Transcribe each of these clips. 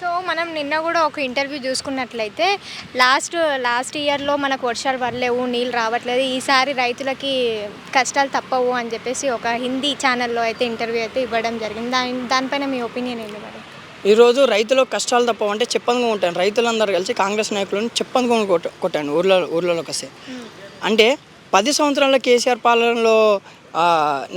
So మనం నిన్న కూడా ఒక ఇంటర్వ్యూ చూసుకున్నట్లయితే లాస్ట్ లాస్ట్ ఇయర్లో మనకు వర్షాలు పడలేవు నీళ్ళు రావట్లేదు ఈసారి రైతులకి కష్టాలు తప్పవు అని చెప్పేసి ఒక హిందీ ఛానల్లో అయితే ఇంటర్వ్యూ అయితే ఇవ్వడం జరిగింది. దాని దానిపైన మీ ఒపీనియన్ ఏంటి మరి? ఈరోజు రైతులు కష్టాలు తప్పవంటే చెప్పందుకు ఉంటాను. రైతులందరూ కలిసి కాంగ్రెస్ నాయకులను కొట్ట కొట్టాను. ఊర్లో ఊర్లలోకి వస్తే అంటే పది సంవత్సరాల కేసీఆర్ పాలనలో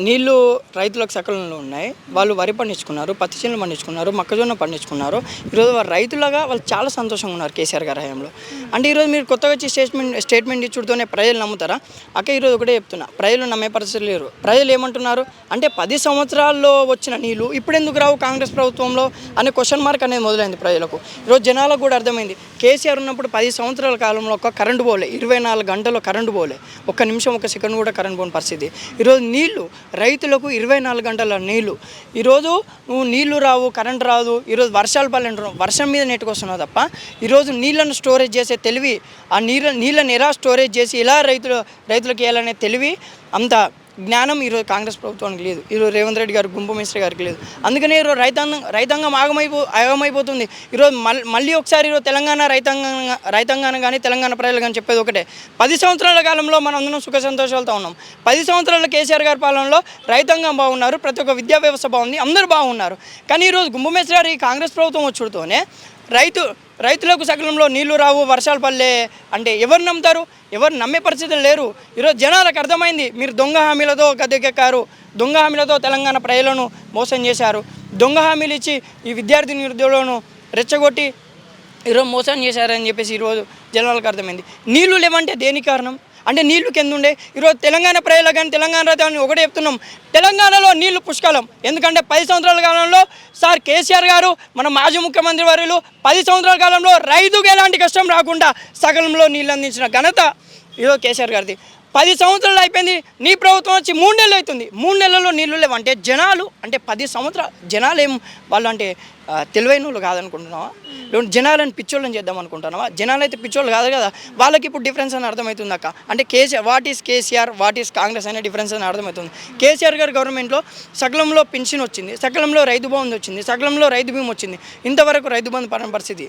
నీళ్ళు రైతులకు సకలంలో ఉన్నాయి. వాళ్ళు వరి పండించుకున్నారు పత్తి చేనులు పండించుకున్నారు మొక్కజొన్న పండించుకున్నారు. ఈరోజు వారు రైతులుగా వాళ్ళు చాలా సంతోషంగా ఉన్నారు కేసీఆర్ గారి హయాంలో. అంటే ఈరోజు మీరు కొత్తగా వచ్చి స్టేట్మెంట్ స్టేట్మెంట్ ఇచ్చుడుతోనే ప్రజలు నమ్ముతారా? అక్క ఈరోజు ఒకటే చెప్తున్నా ప్రజలు నమ్మే పరిస్థితి లేరు. ప్రజలు ఏమంటున్నారు? అంటే పది సంవత్సరాల్లో వచ్చిన నీళ్ళు ఇప్పుడు ఎందుకు రావు కాంగ్రెస్ ప్రభుత్వంలో? అనే క్వశ్చన్ మార్క్ అనేది మొదలైంది ప్రజలకు. ఈరోజు జనాలకు కూడా అర్థమైంది. కేసీఆర్ ఉన్నప్పుడు పది సంవత్సరాల కాలంలో ఒక కరెంటు పోలే ఇరవై నాలుగు గంటల్లో కరెంటు పోలే. ఒక్క నిమిషం ఒక సెకండ్ కూడా కరెంట్ పోని పరిస్థితి. ఈరోజు నీళ్ళు రైతులకు ఇరవై నాలుగు గంటల నీళ్ళు. ఈరోజు నువ్వు నీళ్ళు రావు కరెంట్ రాదు ఈరోజు వర్షాలు పల్లెంటారు వర్షం మీద నెట్టుకొస్తున్నావు తప్ప ఈరోజు నీళ్ళను స్టోరేజ్ చేసే తెలివి ఆ నీళ్ళ నీళ్ళని ఎలా స్టోరేజ్ చేసి ఎలా రైతులు రైతులకు వేయాలనే తెలివి అంత జ్ఞానం ఈరోజు కాంగ్రెస్ ప్రభుత్వానికి లేదు. ఈరోజు రేవంత్ రెడ్డి గారు గుంపు మిశ్ర గారికి లేదు. అందుకనే ఈరోజు రైతాంగం రైతాంగం ఆగమైపో ఆగమైపోతుంది. ఈరోజు మళ్ళీ మళ్ళీ ఒకసారి ఈరోజు తెలంగాణ రైతాంగం రైతాంగాన్ని కానీ తెలంగాణ ప్రజలు కానీ చెప్పేది ఒకటే. పది సంవత్సరాల కాలంలో మనం అందరం సుఖ సంతోషాలతో ఉన్నాం. పది సంవత్సరాల కేసీఆర్ గారి పాలనలో రైతాంగం బాగున్నారు ప్రతి ఒక్క విద్యా వ్యవస్థ బాగుంది అందరూ బాగున్నారు. కానీ ఈరోజు గుంపు మిశ్ర గారు ఈ కాంగ్రెస్ ప్రభుత్వం వచ్చుడుతోనే రైతు రైతులకు సకలంలో నీళ్ళు రావు వర్షాలు పల్లే అంటే ఎవరు నమ్ముతారు? ఎవరు నమ్మే పరిస్థితులు లేరు. ఈరోజు జనాలకు అర్థమైంది. మీరు దొంగ హామీలతో గద్దెకెక్కారు. దొంగ హామీలతో తెలంగాణ ప్రజలను మోసం చేశారు. దొంగ హామీలు ఇచ్చి ఈ విద్యార్థి నిరుద్యోగులను రెచ్చగొట్టి ఈరోజు మోసం చేశారని చెప్పేసి ఈరోజు జనాలకు అర్థమైంది. నీళ్ళు లేవంటే దేని కారణం? అంటే నీళ్ళు కింద ఉండే ఈరోజు తెలంగాణ ప్రజలకు కానీ తెలంగాణ రాజధాని ఒకటే చెప్తున్నాం. తెలంగాణలో నీళ్ళు పుష్కలం. ఎందుకంటే పది సంవత్సరాల కాలంలో సార్ కేసీఆర్ గారు మన మాజీ ముఖ్యమంత్రి వర్యులు పది సంవత్సరాల కాలంలో రైతుకు ఎలాంటి కష్టం రాకుండా సగలంలో నీళ్ళు అందించిన ఘనత ఈరోజు కేసీఆర్ గారిది. పది సంవత్సరాలు అయిపోయింది. నీ ప్రభుత్వం వచ్చి మూడు నెలలు అవుతుంది. మూడు నెలల్లో నీళ్ళు లేవు. అంటే జనాలు అంటే పది సంవత్సరాలు జనాలు ఏం వాళ్ళు అంటే తెలివైన వాళ్ళు కాదనుకుంటున్నావా? లేకుంటే జనాలను పిచ్చోళ్ళని చేద్దాం అనుకుంటున్నావా? జనాలు అయితే పిచ్చోళ్ళు కాదు కదా. వాళ్ళకి ఇప్పుడు డిఫరెన్స్ అని అర్థమవుతుంది అక్క. అంటే KCR what is KCR what is Congress అనే డిఫరెన్స్ అని అర్థమవుతుంది. కేసీఆర్ గారి గవర్నమెంట్లో సకలంలో పెన్షన్ వచ్చింది. సకలంలో రైతు బంధు వచ్చింది. సకలంలో రైతు బీమా వచ్చింది. ఇంతవరకు రైతు బంధు పడిన పరిస్థితి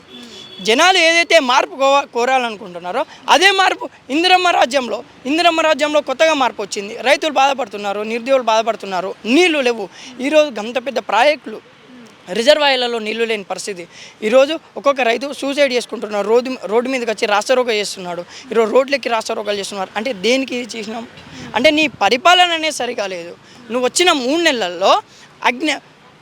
జనాలు ఏదైతే మార్పు కోవ కోరాలనుకుంటున్నారో అదే మార్పు ఇందిరమ్మ రాజ్యంలో ఇందిరమ్మ రాజ్యంలో కొత్తగా మార్పు వచ్చింది. రైతులు బాధపడుతున్నారు నిరుద్యోగులు బాధపడుతున్నారు నీళ్ళు లేవు. ఈరోజు గంత పెద్ద ప్రాజెక్టులు రిజర్వాయర్లలో నీళ్ళు లేని పరిస్థితి. ఈరోజు ఒక్కొక్క రైతు సూసైడ్ చేసుకుంటున్నారు రోడ్డు రోడ్డు మీదకి వచ్చి రాస్తారోక చేస్తున్నాడు. ఈరోజు రోడ్లకి రాస్తారోకలు చేస్తున్నారు. అంటే దేనికి ఇది చేసినాం? అంటే నీ పరిపాలన అనేది సరిగా లేదు. నువ్వు వచ్చిన మూడు నెలల్లో అజ్ఞ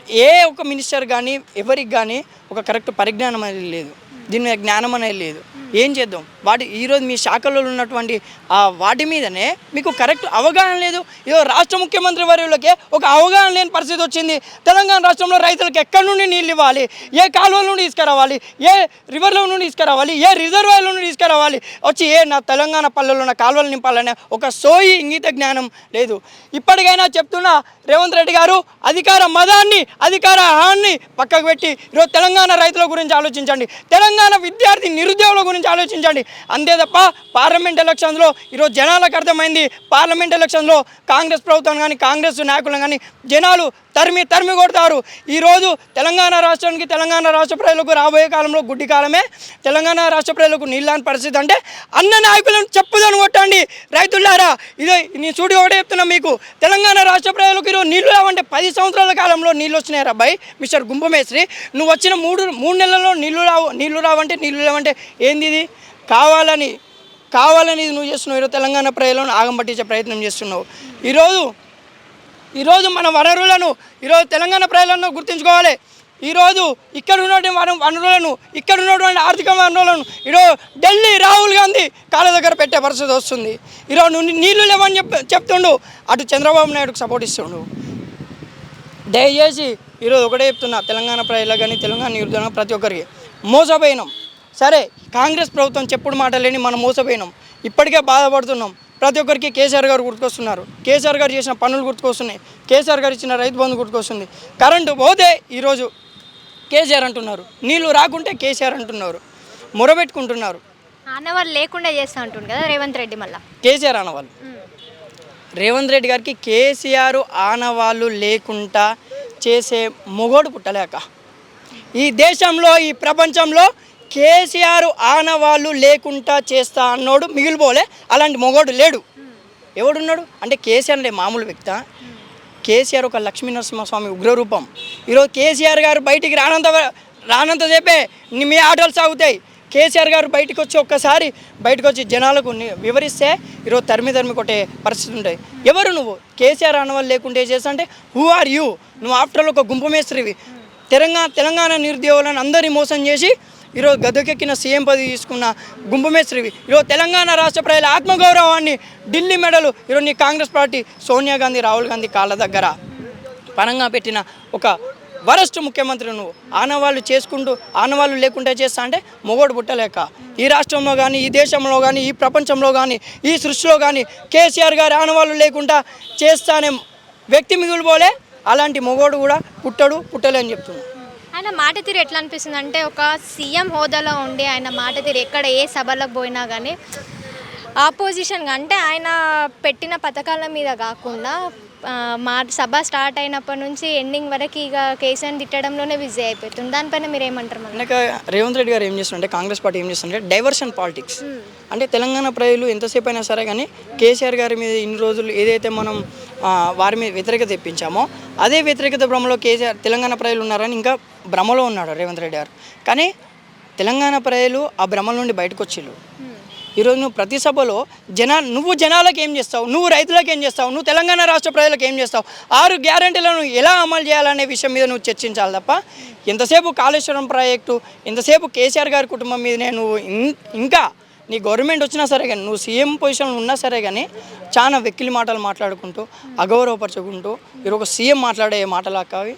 ఏ ఒక మినిస్టర్ కానీ ఎవరికి కానీ ఒక కరెక్ట్ పరిజ్ఞానం అనేది లేదు. దీని మీద జ్ఞానం అనేది లేదు. ఏం చేద్దాం? వాటి ఈరోజు మీ శాఖలో ఉన్నటువంటి ఆ వాటి మీదనే మీకు కరెక్ట్ అవగాహన లేదు. ఏదో రాష్ట్ర ముఖ్యమంత్రి వర్యులకే ఒక అవగాహన లేని పరిస్థితి వచ్చింది. తెలంగాణ రాష్ట్రంలో రైతులకు ఎక్కడి నుండి నీళ్ళు ఇవ్వాలి? ఏ కాలువల నుండి తీసుకురావాలి? ఏ రివర్ల నుండి తీసుకురావాలి? ఏ రిజర్వాయర్ల నుండి తీసుకురావాలి? వచ్చి ఏ నా తెలంగాణ పల్లెల్లో ఉన్న కాలువలు నింపాలనే ఒక సోయి ఇంగిత జ్ఞానం లేదు. ఇప్పటికైనా చెప్తున్నా రేవంత్ రెడ్డి గారు అధికార మదాన్ని అధికార హాన్ని పక్కకు పెట్టి ఈరోజు తెలంగాణ రైతుల గురించి ఆలోచించండి. తెలంగాణ విద్యార్థి నిరుద్యోగుల గురించి ఆలోచించండి. అంతే తప్ప పార్లమెంట్ ఎలక్షన్స్లో ఈరోజు జనాలకు అర్థమైంది. పార్లమెంట్ ఎలక్షన్లో కాంగ్రెస్ ప్రభుత్వం కానీ కాంగ్రెస్ నాయకులను కానీ జనాలు తరిమి తరిమి కొడతారు. ఈరోజు తెలంగాణ రాష్ట్రానికి తెలంగాణ రాష్ట్ర ప్రజలకు రాబోయే కాలంలో గుడ్డి కాలమే. తెలంగాణ రాష్ట్ర ప్రజలకు నీళ్ళని పరిస్థితి అంటే అన్న నాయకులను చెప్పుదని కొట్టండి. రైతులారా ఇదే నేను చూడి ఒకటే చెప్తున్నా మీకు. తెలంగాణ రాష్ట్ర ప్రజలకు ఈరోజు నీళ్ళు రావంటే పది సంవత్సరాల కాలంలో నీళ్ళు వచ్చినాయి అబ్బాయి మిస్టర్ గుంభమేశ్రీ నువ్వు వచ్చిన మూడు మూడు నెలల్లో నీళ్ళు రావు నీళ్ళు రావంటే నీళ్ళు లేవంటే ఏంది ఇది? కావాలని కావాలని ఇది నువ్వు చేస్తున్నావు ఈరోజు తెలంగాణ ప్రజలను ఆగం పట్టించే ప్రయత్నం చేస్తున్నావు. ఈరోజు ఈరోజు మన వనరులను ఈరోజు తెలంగాణ ప్రజలను గుర్తుంచుకోవాలి. ఈరోజు ఇక్కడ ఉన్నటువంటి వన వనరులను ఇక్కడ ఉన్నటువంటి ఆర్థిక వనరులను ఈరోజు ఢిల్లీ రాహుల్ గాంధీ కాళ్ళ దగ్గర పెట్టే పరిస్థితి వస్తుంది. ఈరోజు నీళ్ళు లేవని చెప్ చెప్తుండు అటు చంద్రబాబు నాయుడుకు సపోర్ట్ ఇస్తుండు. దయచేసి ఈరోజు ఒకటే చెప్తున్నా తెలంగాణ ప్రజలకు కానీ తెలంగాణ నిరుద్యోగం ప్రతి ఒక్కరికి మోసపోయినాం. సరే కాంగ్రెస్ ప్రభుత్వం చెప్పుడు మాటలేని మనం మోసపోయినాం. ఇప్పటికే బాధపడుతున్నాం. ప్రతి ఒక్కరికి కేసీఆర్ గారు గుర్తుకొస్తున్నారు. కేసీఆర్ గారు చేసిన పనులు గుర్తుకొస్తున్నాయి. కేసీఆర్ గారు ఇచ్చిన రైతు బంధు గుర్తుకొస్తుంది. కరెంటు పోతే ఈరోజు కేసీఆర్ అంటున్నారు. నీళ్ళు రాకుంటే కేసీఆర్ అంటున్నారు. మొరబెట్టుకుంటున్నారు. ఆనవాళ్ళు లేకుండా చేస్తా ఉంటుంది కదా రేవంత్ రెడ్డి మళ్ళా? కేసీఆర్ అన్నవాళ్ళు రేవంత్ రెడ్డి గారికి కేసీఆర్ ఆనవాళ్ళు లేకుండా చేసే మొగోడు పుట్టలేక. ఈ దేశంలో ఈ ప్రపంచంలో కేసీఆర్ ఆనవాళ్ళు లేకుండా చేస్తా అన్నోడు మిగిలిపోలే అలాంటి మొగోడు లేడు. ఎవడున్నాడు? అంటే కేసీఆర్ అంటే మామూలు వ్యక్త. కేసీఆర్ ఒక లక్ష్మీ నరసింహస్వామి ఉగ్రరూపం. ఈరోజు కేసీఆర్ గారు బయటికి రానంత రానంతసేపే ని- మీ ఆటోలు సాగుతాయి. కేసీఆర్ గారు బయటకు వచ్చి ఒక్కసారి బయటకు వచ్చి జనాలకు వివరిస్తే ఈరోజు తరిమి తరిమి కొట్టే పరిస్థితి ఉంటాయి ఎవరు నువ్వు? కేసీఆర్ అనవాళ్ళు లేకుంటే చేస్తా అంటే హూ ఆర్ యూ? నువ్వు ఆఫ్టర్ ఒక గుంపు మేస్త్రివి. తెలంగాణ తెలంగాణ నిరుద్యోగులను అందరినీ మోసం చేసి ఈరోజు గద్దెకెక్కిన సీఎం పదవి తీసుకున్న గుంభమేశ్రీవి ఈరోజు తెలంగాణ రాష్ట్ర ప్రజల ఆత్మగౌరవాన్ని ఢిల్లీ మెడలు ఈరోజు నీ కాంగ్రెస్ పార్టీ సోనియా గాంధీ రాహుల్ గాంధీ కాళ్ళ దగ్గర పరంగా పెట్టిన ఒక వరస్ట్ ముఖ్యమంత్రి నువ్వు. ఆనవాళ్ళు చేసుకుంటూ ఆనవాళ్ళు లేకుండా చేస్తా అంటే మొగోడు పుట్టలేక. ఈ రాష్ట్రంలో కానీ ఈ దేశంలో కానీ ఈ ప్రపంచంలో కానీ ఈ సృష్టిలో కానీ కేసీఆర్ గారు ఆనవాళ్ళు లేకుండా చేస్తానే వ్యక్తి మిగిలిపోలే అలాంటి మొగోడు కూడా పుట్టడు పుట్టలే అని చెప్తున్నాను. ఆయన మాట తీరు ఎట్లా అనిపిస్తుంది అంటే ఒక సీఎం హోదాలో ఉండి ఆయన మాట తీరు ఎక్కడ ఏ సభలకు పోయినా కానీ ఆపోజిషన్గా అంటే ఆయన పెట్టిన పథకాల మీద కాకుండా మా సభ స్టార్ట్ అయినప్పటి నుంచి ఎండింగ్ వరకు ఇక కేసీఆర్ తిట్టడంలోనే బిజీ అయిపోతుంది. దానిపైన మీరు ఏమంటారు మళ్ళీ? వెనక రేవంత్ రెడ్డి గారు ఏం చేస్తుంటే కాంగ్రెస్ పార్టీ ఏం చేస్తుంటే డైవర్షన్ పాలిటిక్స్. అంటే తెలంగాణ ప్రజలు ఎంతసేపు అయినా సరే కానీ కేసీఆర్ గారి మీద ఇన్ని రోజులు ఏదైతే మనం వారి మీద వ్యతిరేకత తెప్పించామో అదే వ్యతిరేకత భ్రమలో కేసీఆర్ తెలంగాణ ప్రజలు ఉన్నారని ఇంకా భ్రమలో ఉన్నాడు రేవంత్ రెడ్డి గారు. కానీ తెలంగాణ ప్రజలు ఆ భ్రమల నుండి బయటకు వచ్చిళ్ళు. ఈరోజు నువ్వు ప్రతి సభలో జన నువ్వు జనాలకు ఏం చేస్తావు? నువ్వు రైతులకు ఏం చేస్తావు? నువ్వు తెలంగాణ రాష్ట్ర ప్రజలకు ఏం చేస్తావు? ఆరు గ్యారంటీలను ఎలా అమలు చేయాలనే విషయం మీద నువ్వు చర్చించాలి తప్ప ఎంతసేపు కాళేశ్వరం ప్రాజెక్టు ఎంతసేపు కేసీఆర్ గారి కుటుంబం మీదనే నువ్వు ఇంకా నీ గవర్నమెంట్ వచ్చినా సరే కానీ నువ్వు సీఎం పొజిషన్లో ఉన్నా సరే కానీ చాలా వెక్కిలి మాటలు మాట్లాడుకుంటూ అగౌరవపరచుకుంటూ ఈరోజు ఒక సీఎం మాట్లాడే మాటలు కావి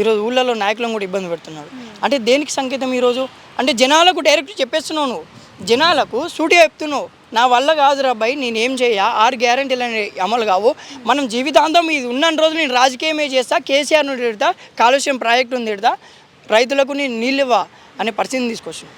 ఈరోజు ఊళ్ళలో నాయకులను కూడా ఇబ్బంది పెడుతున్నాడు. అంటే దేనికి సంకేతం ఈరోజు? అంటే జనాలకు డైరెక్ట్ చెప్పేస్తున్నావు నువ్వు. జనాలకు సూటిగా చెప్తున్నావు నా వల్ల కాదురా అబ్బాయి నేనేం చేయ ఆరు గ్యారంటీలు అనేవి అమలు కావు. మనం జీవితాంతం ఇది ఉన్న రోజు నేను రాజకీయమే చేస్తా కేసీఆర్ నుండి తిడతా కాలుష్యం ప్రాజెక్టు ఉంది తిడతా రైతులకు నేను నీళ్ళు ఇవ్వ అనే పరిస్థితిని తీసుకొచ్చాను.